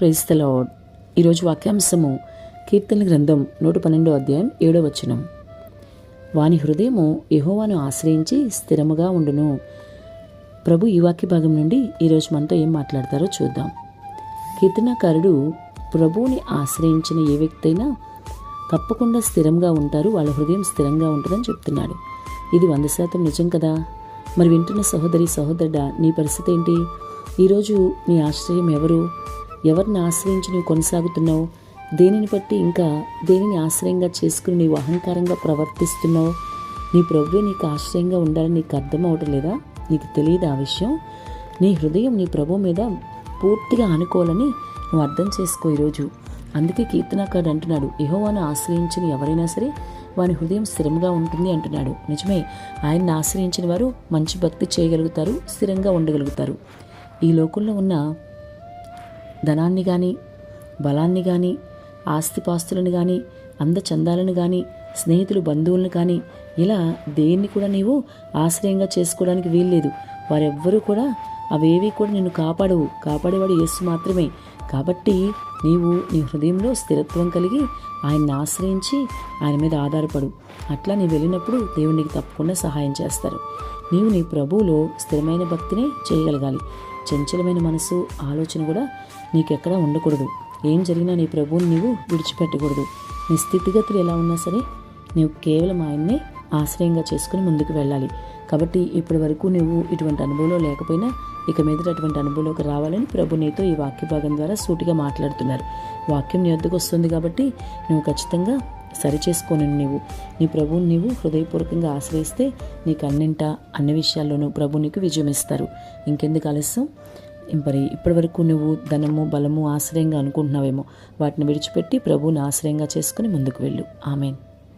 ప్రైస్తలో ఈరోజు వాక్యాంశము కీర్తన గ్రంథం నూట పన్నెండో అధ్యాయం ఏడో వచనం. వాని హృదయము యహోవాను ఆశ్రయించి స్థిరముగా ఉండును. ప్రభు ఈ వాక్య భాగం నుండి ఈరోజు మనతో ఏం మాట్లాడతారో చూద్దాం. కీర్తనాకారుడు ప్రభువుని ఆశ్రయించిన ఏ వ్యక్తి అయినా తప్పకుండా స్థిరంగా ఉంటారు వాళ్ళ హృదయం స్థిరంగా ఉంటుందని చెప్తున్నాడు. ఇది వంద శాతం నిజం కదా? మరి వింటున్న సహోదరి సహోదరుడా నీ పరిస్థితి ఏంటి? ఈరోజు నీ ఆశ్రయం ఎవరు? ఎవరిని ఆశ్రయించి నువ్వు కొనసాగుతున్నావు? దేనిని బట్టి ఇంకా దేనిని ఆశ్రయంగా చేసుకుని నీవు అహంకారంగా ప్రవర్తిస్తున్నావు? నీ ప్రభువే నీకు ఆశ్రయంగా ఉండాలని నీకు అర్థం అవటం లేదా? నీకు తెలియదు ఆ విషయం? నీ హృదయం నీ ప్రభు మీద పూర్తిగా ఆనుకోవాలని నువ్వు అర్థం చేసుకో ఈరోజు. అందుకే కీర్తనాకారుడు అంటున్నాడు యహోవాను ఆశ్రయించిన ఎవరైనా సరే వాని హృదయం స్థిరంగా ఉంటుంది అంటున్నాడు. నిజమే ఆయన్ని ఆశ్రయించిన వారు మంచి భక్తి చేయగలుగుతారు స్థిరంగా ఉండగలుగుతారు. ఈ లోకంలో ఉన్న ధనాన్ని కానీ బలాన్ని కానీ ఆస్తిపాస్తులను కానీ అందచందాలను కానీ స్నేహితులు బంధువులను కానీ ఇలా దేన్ని కూడా నీవు ఆశ్రయంగా చేసుకోవడానికి వీల్లేదు. వారెవ్వరూ కూడా అవేవి కూడా నిన్ను కాపాడవు. కాపాడేవాడు యేసు మాత్రమే. కాబట్టి నీవు నీ హృదయంలో స్థిరత్వం కలిగి ఆయన్ని ఆశ్రయించి ఆయన మీద ఆధారపడు. అట్లా నీవు వెళ్ళినప్పుడు దేవుడు నీకు తప్పకుండా సహాయం చేస్తారు. నీవు నీ ప్రభువులో స్థిరమైన భక్తిని చేయగలగాలి. చంచలమైన మనసు ఆలోచన కూడా నీకెక్కడా ఉండకూడదు. ఏం జరిగినా నీ ప్రభువుని నీవు విడిచిపెట్టకూడదు. నీ స్థితిగతులు ఎలా ఉన్నా సరే నీవు కేవలం ఆయన్ని ఆశ్రయంగా చేసుకుని ముందుకు వెళ్ళాలి. కాబట్టి ఇప్పటి వరకు నువ్వు ఇటువంటి అనుభవంలో లేకపోయినా ఇక మీద అటువంటి అనుభవంలోకి రావాలని ప్రభు నీతో ఈ వాక్య భాగం ద్వారా సూటిగా మాట్లాడుతున్నారు. వాక్యం నీ వద్దకు వస్తుంది కాబట్టి నువ్వు ఖచ్చితంగా సరిచేసుకోను నీవు. నీ ప్రభువుని నీవు హృదయపూర్వకంగా ఆశ్రయిస్తే నీకు అన్నింట అన్ని విషయాల్లోనూ ప్రభు నీకు విజయం ఇస్తారు ఇంకెందుకు ఆలస్యం? మరి ఇప్పటివరకు నువ్వు ధనము బలము ఆశ్రయంగా అనుకుంటున్నావేమో. వాటిని విడిచిపెట్టి ప్రభువుని ఆశ్రయంగా చేసుకుని ముందుకు వెళ్ళు. ఆమెన్.